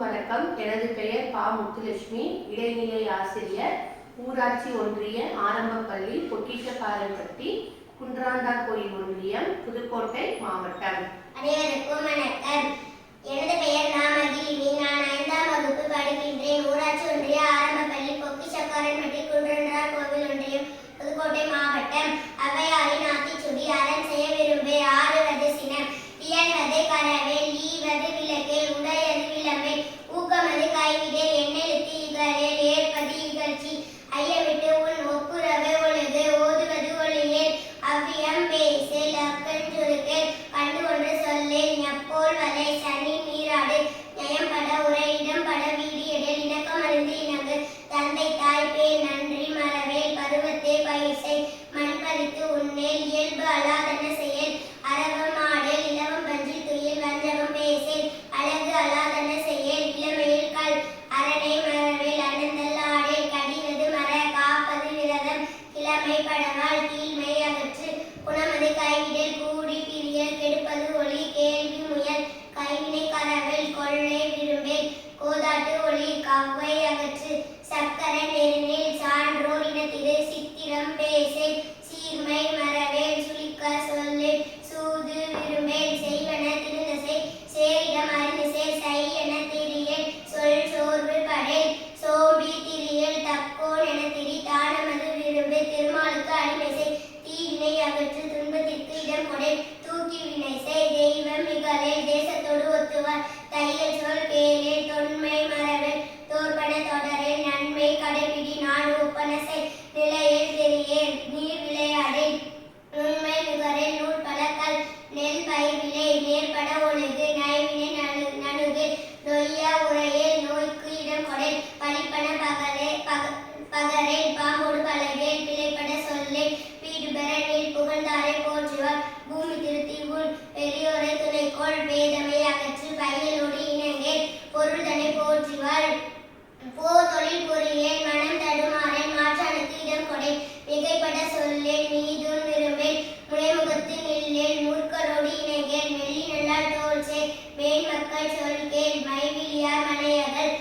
அனைவருக்கும் வணக்கம். எனது பெயர் பா. முத்துலட்சுமி. இடைநிலை ஆசிரியர். ஊராட்சி ஒன்றிய ஆரம்பப்பள்ளி பொக்கிஷப்பாறைப்பட்டி குன்றாண்டார் கோயில் ஒன்றியம் புதுக்கோட்டை மாவட்டம். அனைவருக்கும் வணக்கம். எனது பெயர் நாமகிலினி நான் ஐந்தாம் வகுப்பு படிக்கின்றேன். ஊராட்சி ஒன்றிய ஆரம்பப்பள்ளி பொக்கிஷப்பாறைப்பட்டி குன்றாண்டார் கோவில் ஒன்றியம் புதுக்கோட்டை மாவட்டம். அவை மனப்பறித்து உன்னேல் இயல்பு அலாதென செய் அகற்று துன்பத்திற்கு இடம் கொடை. தூக்கி வினை செய் தெய்வம் நிகழே தேசத்தோடு ஒத்துவார். தையல் சொல் கேளே தொன்மை மரபு தோற்பன தொடரே நன்மை கடைபிடி நாடு ஒப்பனசை நிலையில் தெரிய நீர் விளையாடே உண்மை நுகரே நூல் பழக்கல். நெல் பயிர் விலை நேர்பட ஒழுகு நைவினை நடு நடுகு நொய்யா உரையே நோய்க்கு இடம் கொடை. பழிப்பன பகலே பக பகரே போல் பேதமை அகற்று பையலோடு இணங்கேன் பொருள் தன்னை போற்றுவர் போ தொழில் புரியேன் மனம் தடுமாறேன். மாற்றானுக்கு இடம் கொடை. மிகைப்பட சொல்லேன். மீதும் விரும்பேன். முனைமுகத்தில் இல்லேன் மூர்க்கரோடு இணங்கேன் வெள்ளி நல்லால் தோல்சே மேன் மக்கள் சொல்கேன் மைவிலியார் மனையகல்.